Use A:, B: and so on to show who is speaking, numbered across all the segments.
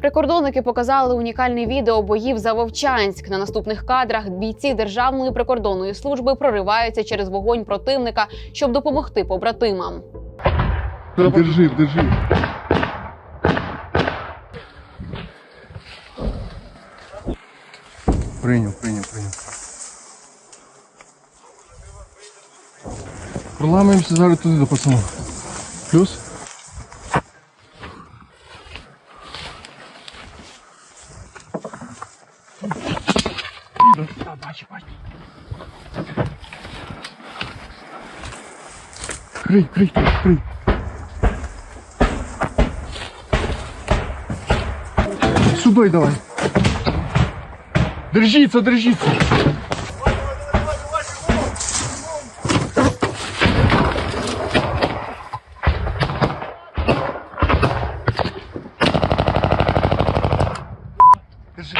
A: Прикордонники показали унікальне відео боїв за Вовчанськ. На наступних кадрах бійці Державної прикордонної служби прориваються через вогонь противника, щоб допомогти побратимам.
B: Держи, держи. Прийняв, прийняв, прийняв. Проламаємося зараз туди до пацанів. Плюс. Крий, крий, крий. Сюди давай. Держіться, держіться. Держи,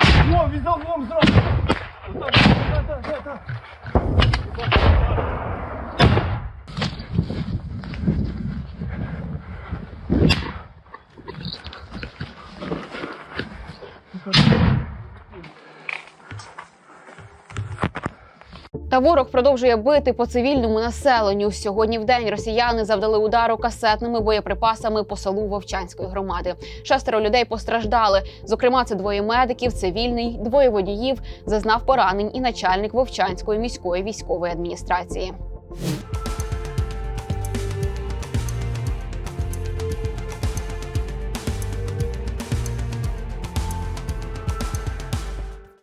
B: о, він за углом зразу. Отак, так, так, так, так.
A: Та ворог продовжує бити по цивільному населенню. Сьогодні в день росіяни завдали удару касетними боєприпасами по селу Вовчанської громади. Шестеро людей постраждали. Зокрема, це двоє медиків, цивільний, двоє водіїв. Зазнав поранень і начальник Вовчанської міської військової адміністрації.